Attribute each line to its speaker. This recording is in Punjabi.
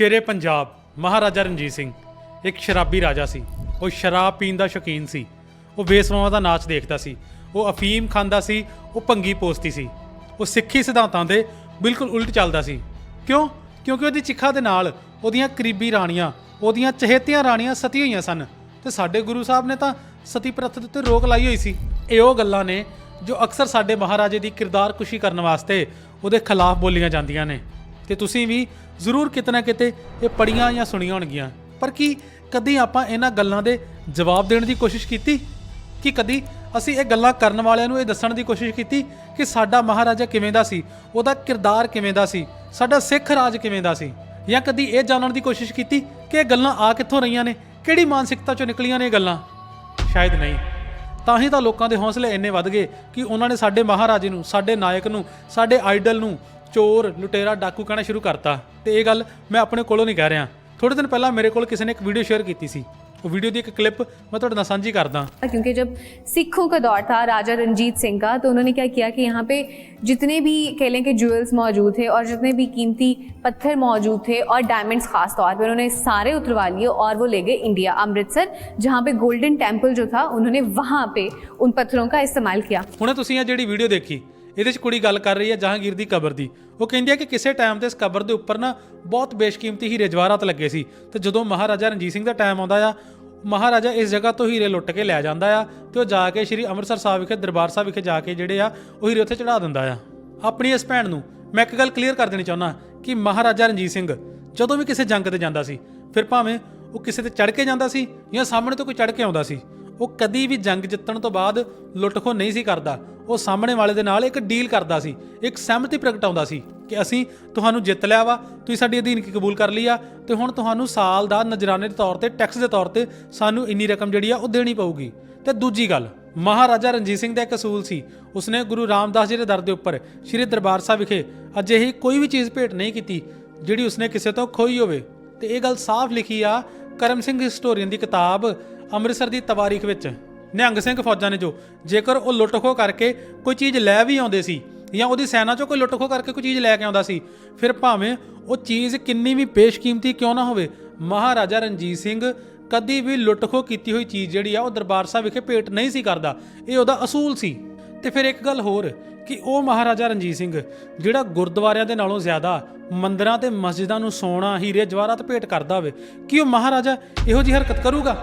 Speaker 1: ਸ਼ੇਰੇ ਪੰਜਾਬ, ਮਹਾਰਾਜਾ ਰਣਜੀਤ ਸਿੰਘ। ਇੱਕ ਸ਼ਰਾਬੀ ਰਾਜਾ ਸੀ। ਉਹ ਸ਼ਰਾਬ ਪੀਣ ਦਾ ਸ਼ੌਕੀਨ ਸੀ। ਉਹ ਵੇਸਵਾਵਾਂ ਦਾ ਨਾਚ ਦੇਖਦਾ ਸੀ। ਉਹ ਅਫੀਮ ਖਾਂਦਾ ਸੀ। ਉਹ ਭੰਗੀ ਪੋਸਤੀ ਸੀ। ਉਹ ਸਿੱਖੀ ਸਿਧਾਂਤਾਂ ਦੇ ਬਿਲਕੁਲ ਉਲਟ ਚੱਲਦਾ ਸੀ। ਕਿਉਂ? ਕਿਉਂਕਿ ਉਹਦੀ ਚਿੱਖਾ ਦੇ ਨਾਲ ਉਹਦੀਆਂ ਕਰੀਬੀ ਰਾਣੀਆਂ, ਉਹਦੀਆਂ ਚਹੇਤੀਆਂ ਰਾਣੀਆਂ ਸਤੀ ਹੋਈਆਂ ਸਨ। ਤੇ ਸਾਡੇ ਗੁਰੂ ਸਾਹਿਬ ਨੇ ਤਾਂ ਸਤੀ ਪ੍ਰਥਾ ਦੇ ਉੱਤੇ ਰੋਕ ਲਾਈ ਹੋਈ ਸੀ। ਇਹ ਉਹ ਗੱਲਾਂ ਨੇ ਜੋ ਅਕਸਰ ਸਾਡੇ ਮਹਾਰਾਜੇ ਦੀ ਕਿਰਦਾਰ ਕੁਸ਼ੀ ਕਰਨ ਵਾਸਤੇ ਉਹਦੇ ਖਿਲਾਫ ਬੋਲੀਆਂ ਜਾਂਦੀਆਂ ਨੇ। ਤੇ ਤੁਸੀਂ ਵੀ ਜ਼ਰੂਰ ਕਿਤੇ ਨਾ ਕਿਤੇ ਇਹ ਪੜੀਆਂ ਜਾਂ ਸੁਣੀਆਂ ਹੋਣਗੀਆਂ। ਪਰ ਕੀ ਕਦੀ ਆਪਾਂ ਇਹਨਾਂ ਗੱਲਾਂ ਦੇ ਜਵਾਬ ਦੇਣ ਦੀ ਕੋਸ਼ਿਸ਼ ਕੀਤੀ? ਕਿ ਕਦੀ ਅਸੀਂ ਇਹ ਗੱਲਾਂ ਕਰਨ ਵਾਲਿਆਂ ਨੂੰ ਇਹ ਦੱਸਣ ਦੀ ਕੋਸ਼ਿਸ਼ ਕੀਤੀ ਕਿ ਸਾਡਾ ਮਹਾਰਾਜਾ ਕਿਵੇਂ ਦਾ ਸੀ? ਉਹਦਾ ਕਿਰਦਾਰ ਕਿਵੇਂ ਦਾ ਸੀ? ਸਾਡਾ ਸਿੱਖ ਰਾਜ ਕਿਵੇਂ ਦਾ ਸੀ? ਜਾਂ ਕਦੀ ਇਹ ਜਾਣਨ ਦੀ ਕੋਸ਼ਿਸ਼ ਕੀਤੀ ਕਿ ਇਹ ਗੱਲਾਂ ਆ ਕਿੱਥੋਂ ਰਹੀਆਂ ਨੇ? ਕਿਹੜੀ ਮਾਨਸਿਕਤਾ ਚੋਂ ਨਿਕਲੀਆਂ ਨੇ ਇਹ ਗੱਲਾਂ? ਸ਼ਾਇਦ ਨਹੀਂ। ਤਾਂ ਹੀ ਤਾਂ ਲੋਕਾਂ ਦੇ ਹੌਸਲੇ ਇੰਨੇ ਵੱਧ ਗਏ ਕਿ ਉਹਨਾਂ ਨੇ ਸਾਡੇ ਮਹਾਰਾਜੇ ਨੂੰ, ਸਾਡੇ ਨਾਇਕ ਨੂੰ, ਸਾਡੇ ਆਈਡਲ ਨੂੰ ਚੋਰ ਲੁਟੇਰਾ ਡਾਕੂ ਕਹਿਣਾ ਸ਼ੁਰੂ ਕਰਤਾ ਤੇ ਇਹ ਗੱਲ ਮੈਂ ਆਪਣੇ ਕੋਲੋਂ ਨਹੀਂ ਕਹਿ ਰਿਹਾ ਥੋੜੇ ਦਿਨ ਪਹਿਲਾਂ ਮੇਰੇ ਕੋਲ ਕਿਸੇ ਨੇ ਇੱਕ ਵੀਡੀਓ ਸ਼ੇਅਰ ਕੀਤੀ ਸੀ ਉਹ ਵੀਡੀਓ ਦੀ ਇੱਕ ਕਲਿੱਪ ਮੈਂ ਤੁਹਾਡੇ ਨਾਲ ਸਾਂਝੀ ਕਰਦਾ
Speaker 2: क्योंकि जब सिखों का दौर था राजा रंजीत सिंह का तो उन्होंने क्या किया कि यहाँ पे जितने भी कह लें कि ज्वेल्स मौजूद थे और जितने भी कीमती पत्थर मौजूद थे और डायमंड्स खास तौर पे उन्होंने सारे उतरवा लिए और वो ले गए इंडिया अमृतसर जहाँ पे गोल्डन टेम्पल जो था उन्होंने वहाँ पे उन पत्थरों का इस्तेमाल किया
Speaker 1: ਹੁਣੇ ਤੁਸੀਂ ਇਹ ਜਿਹੜੀ ਵੀਡੀਓ ਦੇਖੀ ਇਹਦੇ 'ਚ ਕੁੜੀ ਗੱਲ ਕਰ ਰਹੀ ਹੈ ਜਹਾਂਗੀਰ ਦੀ ਕਬਰ ਦੀ। ਉਹ ਕਹਿੰਦੀ ਹੈ ਕਿ ਕਿਸੇ ਟਾਈਮ ਤੇ ਇਸ ਕਬਰ ਦੇ ਉੱਪਰ ਨਾ ਬਹੁਤ ਬੇਸ਼ਕੀਮਤੀ ਹੀਰੇ ਜਵਾਹਰਾਤ ਲੱਗੇ ਸੀ ਤੇ ਜਦੋਂ ਮਹਾਰਾਜਾ ਰਣਜੀਤ ਸਿੰਘ ਦਾ ਟਾਈਮ ਆਉਂਦਾ ਆ, ਮਹਾਰਾਜਾ ਇਸ ਜਗ੍ਹਾ ਤੋਂ ਹੀਰੇ ਲੁੱਟ ਕੇ ਲੈ ਜਾਂਦਾ ਆ ਤੇ ਉਹ ਜਾ ਕੇ ਸ੍ਰੀ ਅੰਮ੍ਰਿਤਸਰ ਸਾਹਿਬ ਵਿਖੇ, ਦਰਬਾਰ ਸਾਹਿਬ ਵਿਖੇ ਜਾ ਕੇ ਜਿਹੜੇ ਆ, ਉਹ ਹੀਰੇ ਉੱਥੇ ਚੜਾ ਦਿੰਦਾ ਆ। ਆਪਣੀ ਇਸ ਭੈਣ ਨੂੰ ਮੈਂ ਇੱਕ ਗੱਲ ਕਲੀਅਰ ਕਰ ਦੇਣੀ ਚਾਹੁੰਦਾ ਕਿ ਮਹਾਰਾਜਾ ਰਣਜੀਤ ਸਿੰਘ ਜਦੋਂ ਵੀ ਕਿਸੇ ਜੰਗ ਤੇ ਜਾਂਦਾ ਸੀ, ਫਿਰ ਭਾਵੇਂ ਉਹ ਕਿਸੇ ਤੇ ਚੜ ਕੇ ਜਾਂਦਾ ਸੀ ਜਾਂ ਸਾਹਮਣੇ ਤੋਂ ਕੋਈ ਚੜ ਕੇ ਆਉਂਦਾ ਸੀ ਉਹ ਕਦੀ ਵੀ ਜੰਗ ਜਿੱਤਣ ਤੋਂ ਬਾਅਦ ਲੁੱਟਖੋ ਨਹੀਂ ਸੀ ਕਰਦਾ। ਉਹ ਸਾਹਮਣੇ ਵਾਲੇ ਦੇ ਨਾਲ ਇੱਕ ਡੀਲ ਕਰਦਾ ਸੀ, ਇੱਕ ਸਹਿਮਤੀ ਪ੍ਰਗਟਾਉਂਦਾ ਸੀ ਕਿ ਅਸੀਂ ਤੁਹਾਨੂੰ ਜਿੱਤ ਲਿਆ ਵਾ, ਤੁਸੀਂ ਸਾਡੀ ਅਧੀਨਗੀ ਕਬੂਲ ਕਰ ਲਈ ਆ ਤੇ ਹੁਣ ਤੁਹਾਨੂੰ ਸਾਲ ਦਾ ਨਜਰਾਨੇ ਦੇ ਤੌਰ ਤੇ, ਟੈਕਸ ਦੇ ਤੌਰ ਤੇ ਸਾਨੂੰ ਇੰਨੀ ਰਕਮ ਜਿਹੜੀ ਆ ਉਹ ਦੇਣੀ ਪਊਗੀ। ਤੇ ਦੂਜੀ ਗੱਲ, ਮਹਾਰਾਜਾ ਰਣਜੀਤ ਸਿੰਘ ਦਾ ਇੱਕ ਅਸੂਲ ਸੀ। ਉਸਨੇ ਗੁਰੂ ਰਾਮਦਾਸ ਜੀ ਦੇ ਦਰ ਦੇ ਉੱਪਰ ਸ੍ਰੀ ਦਰਬਾਰ ਸਾਹਿਬ ਵਿਖੇ ਅਜਿਹੀ ਕੋਈ ਵੀ ਚੀਜ਼ ਭੇਟ ਨਹੀਂ ਕੀਤੀ, ਜਿਹੜੀ ਉਸਨੇ ਕਿਸੇ ਤੋਂ ਖੋਈ ਹੋਵੇ। ਤੇ ਇਹ ਗੱਲ ਸਾਫ਼ ਲਿਖੀ ਆ ਕਰਮ ਸਿੰਘ ਹਿਸਟੋਰੀਅਨ ਦੀ ਕਿਤਾਬ ਅੰਮ੍ਰਿਤਸਰ ਦੀ ਤਵਾਰੀਖ ਵਿੱਚ। ਨਿਹੰਗ ਸਿੰਘ ਫੌਜਾਂ ਨੇ ਜੋ ਜੇਕਰ ਉਹ ਲੁੱਟਖੋ ਕਰਕੇ ਕੋਈ ਚੀਜ਼ ਲੈ ਵੀ ਆਉਂਦੇ ਸੀ ਜਾਂ ਉਹਦੀ ਸੈਨਾ ਚੋਂ ਕੋਈ ਲੁੱਟਖੋ ਕਰਕੇ ਕੋਈ ਚੀਜ਼ ਲੈ ਕੇ ਆਉਂਦਾ ਸੀ, ਫਿਰ ਭਾਵੇਂ ਉਹ ਚੀਜ਼ ਕਿੰਨੀ ਵੀ ਬੇਸ਼ਕੀਮਤੀ ਕਿਉਂ ਨਾ ਹੋਵੇ, ਮਹਾਰਾਜਾ ਰਣਜੀਤ ਸਿੰਘ ਕਦੀ ਵੀ ਲੁੱਟਖੋ ਕੀਤੀ ਹੋਈ ਚੀਜ਼ ਜਿਹੜੀ ਆ ਉਹ ਦਰਬਾਰ ਸਾਹਿਬ ਵਿਖੇ ਭੇਟ ਨਹੀਂ ਸੀ ਕਰਦਾ, ਇਹ ਉਹਦਾ ਅਸੂਲ ਸੀ। ਤੇ ਫਿਰ ਇੱਕ ਗੱਲ ਹੋਰ ਕਿ ਉਹ ਮਹਾਰਾਜਾ ਰਣਜੀਤ ਸਿੰਘ ਜਿਹੜਾ ਗੁਰਦੁਆਰਿਆਂ ਦੇ ਨਾਲੋਂ ਜ਼ਿਆਦਾ ਮੰਦਰਾਂ ਤੇ ਮਸਜਿਦਾਂ ਨੂੰ ਸੋਨਾ, ਹੀਰੇ, ਜਵਾਹਰਾਤ ਭੇਟ ਕਰਦਾ ਹੋਵੇ, ਕਿ ਉਹ ਮਹਾਰਾਜਾ ਇਹੋ ਜਿਹੀ ਹਰਕਤ ਕਰੂਗਾ?